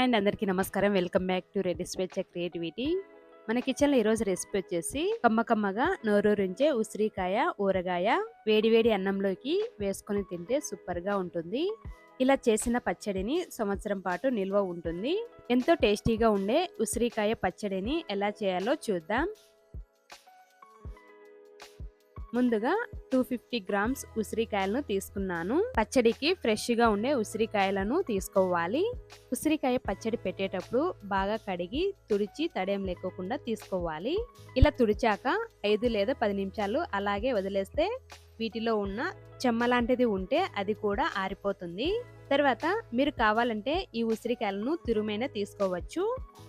And అందరికీ నమస్కారం. Welcome back to Reddy స్వేచ్ఛ క్రియేటివిటీ. మన కిచెన్లో ఈరోజు రెసిపీ వచ్చేసి కమ్మ కమ్మగా నోరూరించే ఉసిరికాయ ఊరగాయ వేడివేడి అన్నంలోకి వేసుకొని తింటే సూపర్గా ఉంటుంది. ఇలా చేసిన పచ్చడిని సంవత్సరం పాటు నిల్వ ఉంటుంది. ఎంతో టేస్టీగా ఉండే ఉసిరికాయ పచ్చడిని ఎలా చేయాలో చూద్దాం. ముందుగా టూ ఫిఫ్టీ గ్రామ్స్ ఉసిరికాయలను తీసుకున్నాను. పచ్చడికి ఫ్రెష్గా ఉండే ఉసిరికాయలను తీసుకోవాలి. ఉసిరికాయ పచ్చడి పెట్టేటప్పుడు బాగా కడిగి తుడిచి తడేం లేకోకుండా తీసుకోవాలి. ఇలా తుడిచాక ఐదు లేదా పది నిమిషాలు అలాగే వదిలేస్తే వీటిలో ఉన్న చెమ్మ లాంటిది ఉంటే అది కూడా ఆరిపోతుంది. తర్వాత మీరు కావాలంటే ఈ ఉసిరికాయలను తురుమైన తీసుకోవచ్చు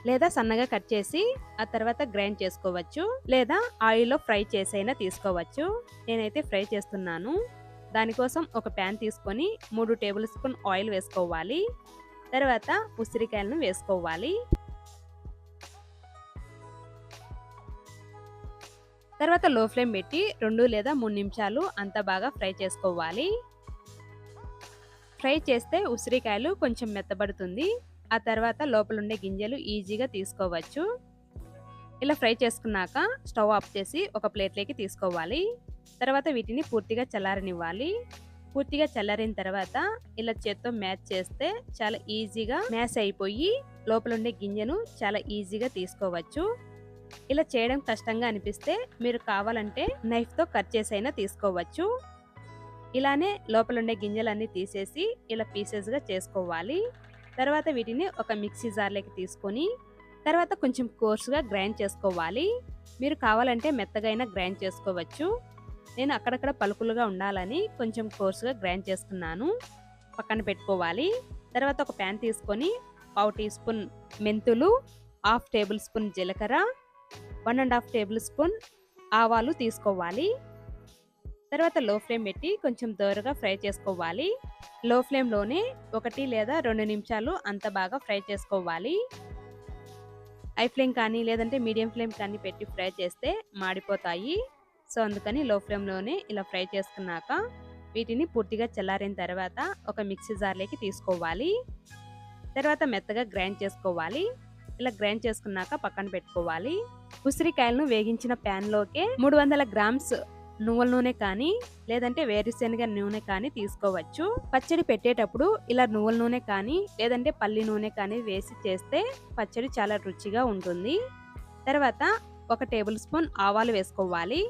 లేదా సన్నగా కట్ చేసి ఆ తర్వాత గ్రైండ్ చేసుకోవచ్చు లేదా ఆయిల్లో ఫ్రై చేసైనా తీసుకోవచ్చు. నేనైతే ఫ్రై చేస్తున్నాను. దానికోసం ఒక ప్యాన్ తీసుకొని మూడు టేబుల్ స్పూన్ ఆయిల్ వేసుకోవాలి. తర్వాత ఉసిరికాయలను వేసుకోవాలి. తర్వాత లో ఫ్లేమ్ పెట్టి రెండు లేదా మూడు నిమిషాలు అంత బాగా ఫ్రై చేసుకోవాలి. ఫ్రై చేస్తే ఉసిరికాయలు కొంచెం మెత్తబడుతుంది. ఆ తర్వాత లోపలుండే గింజలు ఈజీగా తీసుకోవచ్చు. ఇలా ఫ్రై చేసుకున్నాక స్టవ్ ఆఫ్ చేసి ఒక ప్లేట్లోకి తీసుకోవాలి. తర్వాత వీటిని పూర్తిగా చల్లారనివ్వాలి. పూర్తిగా చల్లారిన తర్వాత ఇలా చేత్తో మ్యాచ్ చేస్తే చాలా ఈజీగా మ్యాచ్ అయిపోయి లోపల ఉండే గింజను చాలా ఈజీగా తీసుకోవచ్చు. ఇలా చేయడం కష్టంగా అనిపిస్తే మీరు కావాలంటే నైఫ్తో కట్ చేసైనా తీసుకోవచ్చు. ఇలానే లోపల ఉండే గింజలన్నీ తీసేసి ఇలా పీసెస్గా చేసుకోవాలి. తర్వాత వీటిని ఒక మిక్సీ జార్లోకి తీసుకొని తర్వాత కొంచెం కోర్సుగా గ్రైండ్ చేసుకోవాలి. మీరు కావాలంటే మెత్తగైనా గ్రైండ్ చేసుకోవచ్చు. నేను అక్కడక్కడ పలుకులుగా ఉండాలని కొంచెం కోర్సుగా గ్రైండ్ చేసుకున్నాను పక్కన పెట్టుకోవాలి. తర్వాత ఒక ప్యాన్ తీసుకొని పావు టీ స్పూన్ మెంతులు హాఫ్ టేబుల్ స్పూన్ జీలకర్ర one and half tablespoon ఆవాలు తీసుకోవాలి. తర్వాత లో ఫ్లేమ్ పెట్టి కొంచెం దోరగా ఫ్రై చేసుకోవాలి. లో ఫ్లేమ్లోనే ఒకటి లేదా రెండు నిమిషాలు అంత బాగా ఫ్రై చేసుకోవాలి. హై ఫ్లేమ్ కానీ లేదంటే మీడియం ఫ్లేమ్ కానీ పెట్టి ఫ్రై చేస్తే మాడిపోతాయి. సో అందుకని లో ఫ్లేమ్లోనే ఇలా ఫ్రై చేసుకున్నాక వీటిని పూర్తిగా చల్లారిన తర్వాత ఒక మిక్సీ జార్లోకి తీసుకోవాలి. తర్వాత మెత్తగా గ్రైండ్ చేసుకోవాలి. ఇలా గ్రైండ్ చేసుకున్నాక పక్కన పెట్టుకోవాలి. ఉసిరికాయలను వేగించిన ప్యాన్లోకే మూడు వందల గ్రామ్స్ నువ్వుల నూనె కానీ లేదంటే వేరుశనగ నూనె కానీ తీసుకోవచ్చు. పచ్చడి పెట్టేటప్పుడు ఇలా నువ్వుల నూనె కానీ లేదంటే పల్లి నూనె కానీ వేసి చేస్తే పచ్చడి చాలా రుచిగా ఉంటుంది. తర్వాత ఒక టేబుల్ స్పూన్ ఆవాలు వేసుకోవాలి.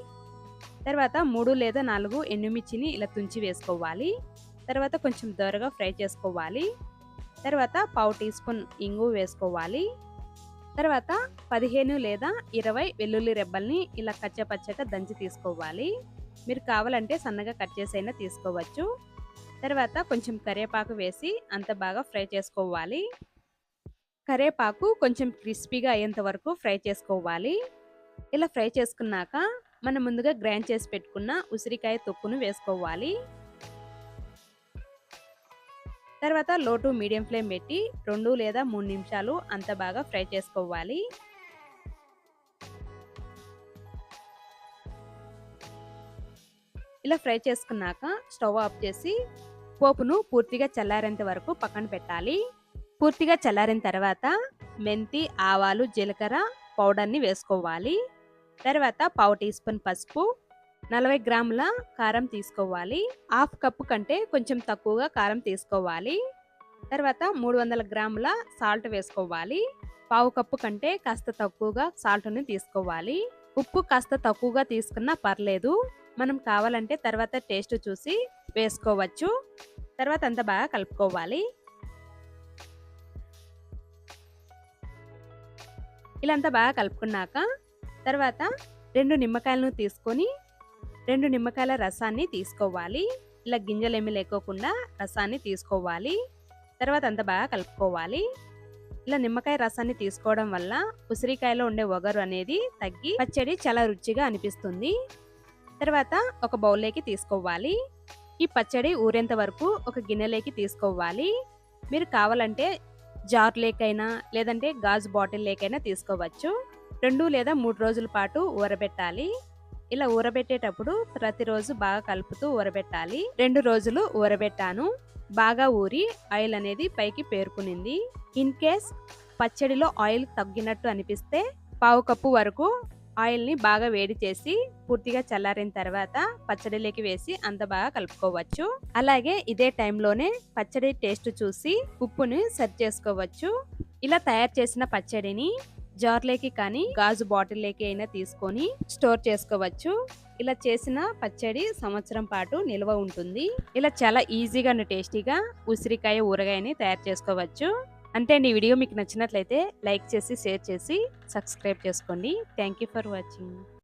తర్వాత మూడు లేదా నాలుగు ఎండుమిర్చిని ఇలా తుంచి వేసుకోవాలి. తర్వాత కొంచెం దోరగా ఫ్రై చేసుకోవాలి. తర్వాత పావు టీ స్పూన్ ఇంగు వేసుకోవాలి. తర్వాత పదిహేను లేదా ఇరవై వెల్లుల్లి రెబ్బల్ని ఇలా కచ్చపచ్చగా దంచి తీసుకోవాలి. మీరు కావాలంటే సన్నగా కట్ చేసైనా తీసుకోవచ్చు. తర్వాత కొంచెం కరివేపాకు వేసి అంత బాగా ఫ్రై చేసుకోవాలి. కరివేపాకు కొంచెం క్రిస్పీగా అయ్యేంత వరకు ఫ్రై చేసుకోవాలి. ఇలా ఫ్రై చేసుకున్నాక మనం ముందుగా గ్రైండ్ చేసి పెట్టుకున్న ఉసిరికాయ తొక్కును వేసుకోవాలి. తర్వాత లో టు మీడియం ఫ్లేమ్ పెట్టి రెండు లేదా మూడు నిమిషాలు అంత బాగా ఫ్రై చేసుకోవాలి. ఇలా ఫ్రై చేసుకున్నాక స్టవ్ ఆఫ్ చేసి పోపును పూర్తిగా చల్లారేంత వరకు పక్కన పెట్టాలి. పూర్తిగా చల్లారిన తర్వాత మెంతి ఆవాలు జీలకర్ర పౌడర్ని వేసుకోవాలి. తర్వాత పావు టీ స్పూన్ పసుపు నలభై గ్రాముల కారం తీసుకోవాలి. హాఫ్ కప్పు కంటే కొంచెం తక్కువగా కారం తీసుకోవాలి. తర్వాత మూడు వందల గ్రాముల సాల్ట్ వేసుకోవాలి. పావు కప్పు కంటే కాస్త తక్కువగా సాల్ట్ని తీసుకోవాలి. ఉప్పు కాస్త తక్కువగా తీసుకున్నా పర్లేదు. మనం కావాలంటే తర్వాత టేస్ట్ చూసి వేసుకోవచ్చు. తర్వాత అంత బాగా కలుపుకోవాలి. ఇలా అంతా బాగా కలుపుకున్నాక తర్వాత రెండు నిమ్మకాయలను తీసుకొని రెండు నిమ్మకాయల రసాన్ని తీసుకోవాలి. ఇలా గింజలేమి లేకోకుండా రసాన్ని తీసుకోవాలి. తర్వాత అంత బాగా కలుపుకోవాలి. ఇలా నిమ్మకాయ రసాన్ని తీసుకోవడం వల్ల ఉసిరికాయలో ఉండే ఒగరు అనేది తగ్గి పచ్చడి చాలా రుచిగా అనిపిస్తుంది. తర్వాత ఒక బౌల్లోకి తీసుకోవాలి. ఈ పచ్చడి ఊరేంత వరకు ఒక గిన్నెలోకి తీసుకోవాలి. మీరు కావాలంటే జార్ లేకైనా లేదంటే గాజు బాటిల్ లేకైనా తీసుకోవచ్చు. రెండు లేదా మూడు రోజుల పాటు ఊరబెట్టాలి. ఇలా ఊరబెట్టేటప్పుడు ప్రతిరోజు బాగా కలుపుతూ ఊరబెట్టాలి. రెండు రోజులు ఊరబెట్టాను. బాగా ఊరి ఆయిల్ అనేది పైకి పేరుకునింది. ఇన్ కేస్ పచ్చడిలో ఆయిల్ తగ్గినట్టు అనిపిస్తే పావు కప్పు వరకు ఆయిల్ని బాగా వేడి చేసి పూర్తిగా చల్లారిన తర్వాత పచ్చడిలోకి వేసి అంత బాగా కలుపుకోవచ్చు. అలాగే ఇదే టైంలోనే పచ్చడి టేస్ట్ చూసి ఉప్పుని సెట్ చేసుకోవచ్చు. ఇలా తయారు చేసిన పచ్చడిని జార్లోకి కానీ గాజు బాటిల్లోకి అయినా తీసుకొని స్టోర్ చేసుకోవచ్చు. ఇలా చేసిన పచ్చడి సంవత్సరం పాటు నిల్వ ఉంటుంది. ఇలా చాలా ఈజీగా టేస్టీగా ఉసిరికాయ ఊరగాయని తయారు చేసుకోవచ్చు. అంటే ఈ వీడియో మీకు నచ్చినట్లయితే లైక్ చేసి షేర్ చేసి సబ్స్క్రైబ్ చేసుకోండి. Thank you for watching.